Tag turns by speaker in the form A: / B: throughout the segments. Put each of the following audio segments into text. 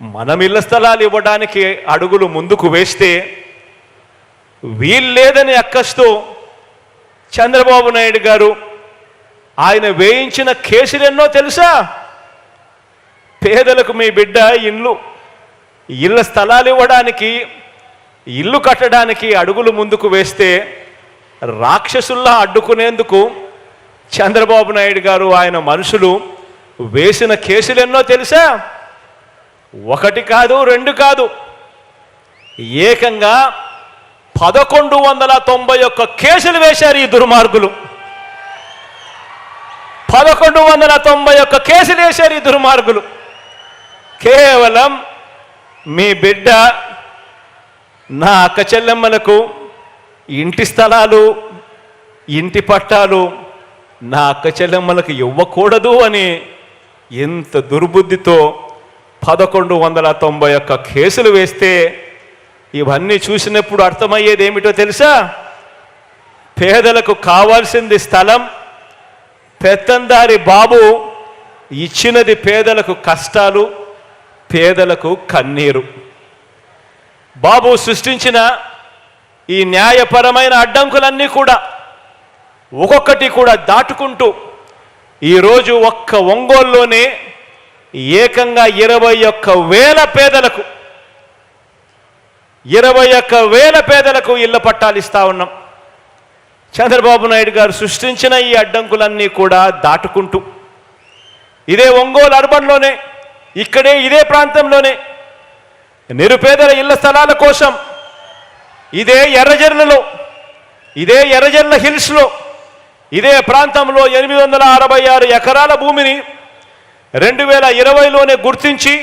A: మనం ఇళ్ళ స్థలాలు ఇవ్వడానికి అడుగులు ముందుకు వేస్తే వీల్లేదని అక్కస్తూ చంద్రబాబు నాయుడు గారు ఆయన వేయించిన కేసులు ఎన్నో తెలుసా? పేదలకు మీ బిడ్డ ఇల్లు ఇళ్ళ స్థలాలు ఇవ్వడానికి ఇల్లు కట్టడానికి అడుగులు ముందుకు వేస్తే రాక్షసుల్లా అడ్డుకునేందుకు చంద్రబాబు నాయుడు గారు ఆయన మనుషులు వేసిన కేసులు ఎన్నో తెలుసా? ఒకటి కాదు రెండు కాదు. ఏకంగా పదకొండు వందల తొంభై ఒక్క కేసులు వేశారు ఈ దుర్మార్గులు. పదకొండు వందల తొంభై ఒక్క కేసులు వేశారు ఈ దుర్మార్గులు. కేవలం మీ బిడ్డ నా అక్క చెల్లెమ్మలకు ఇంటి స్థలాలు ఇంటి పట్టాలు నా అక్క చెల్లెమ్మలకు ఇవ్వకూడదు అని ఎంత దుర్బుద్ధితో పదకొండు వందల తొంభై ఒక్క కేసులు వేస్తే ఇవన్నీ చూసినప్పుడు అర్థమయ్యేది ఏమిటో తెలుసా? పేదలకు కావాల్సింది స్థలం పెత్తందారి బాబు ఇచ్చినది పేదలకు కష్టాలు పేదలకు కన్నీరు. బాబు సృష్టించిన ఈ న్యాయపరమైన అడ్డంకులన్నీ కూడా ఒక్కొక్కటి కూడా దాటుకుంటూ ఈరోజు ఒక్క ఒంగోలులోనే ఏకంగా ఇరవై ఒక్క వేల పేదలకు ఇరవై ఒక్క వేల పేదలకు ఇళ్ళ పట్టాలు ఇస్తా ఉన్నాం. చంద్రబాబు నాయుడు గారు సృష్టించిన ఈ అడ్డంకులన్నీ కూడా దాటుకుంటూ ఇదే ఒంగోలు అర్బన్లోనే ఇక్కడే ఇదే ప్రాంతంలోనే నిరుపేదల ఇళ్ళ స్థలాల కోసం ఇదే ఎర్రజర్లలో ఇదే ఎర్రజర్ల హిల్స్లో ఇదే ప్రాంతంలో ఎనిమిది వందల అరవై ఆరు ఎకరాల భూమిని రెండు వేల ఇరవైలోనే గుర్తించి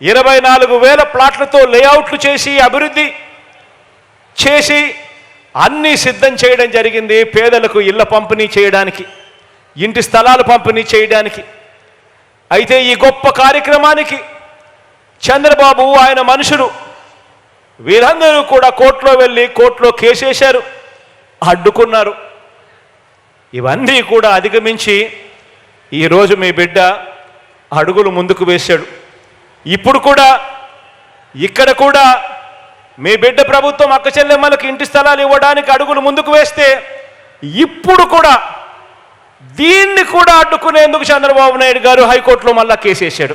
A: ఇరవై నాలుగు వేల ప్లాట్లతో లేఅవుట్లు చేసి అభివృద్ధి చేసి అన్నీ సిద్ధం చేయడం జరిగింది పేదలకు ఇళ్ళ పంపిణీ చేయడానికి ఇంటి స్థలాలు పంపిణీ చేయడానికి. అయితే ఈ గొప్ప కార్యక్రమానికి చంద్రబాబు ఆయన మనుషులు వీరందరూ కూడా కోర్టులో వెళ్ళి కోర్టులో కేసేశారు అడ్డుకున్నారు. ఇవన్నీ కూడా అధిగమించి ఈరోజు మీ బిడ్డ అడుగులు ముందుకు వేశాడు. ఇప్పుడు కూడా ఇక్కడ కూడా మీ బిడ్డ ప్రభుత్వం అక్క చెల్లెమ్మలకు ఇంటి స్థలాలు ఇవ్వడానికి అడుగులు ముందుకు వేస్తే ఇప్పుడు కూడా దీన్ని కూడా అడ్డుకునేందుకు చంద్రబాబు నాయుడు గారు హైకోర్టులో మళ్ళా కేసేశాడు.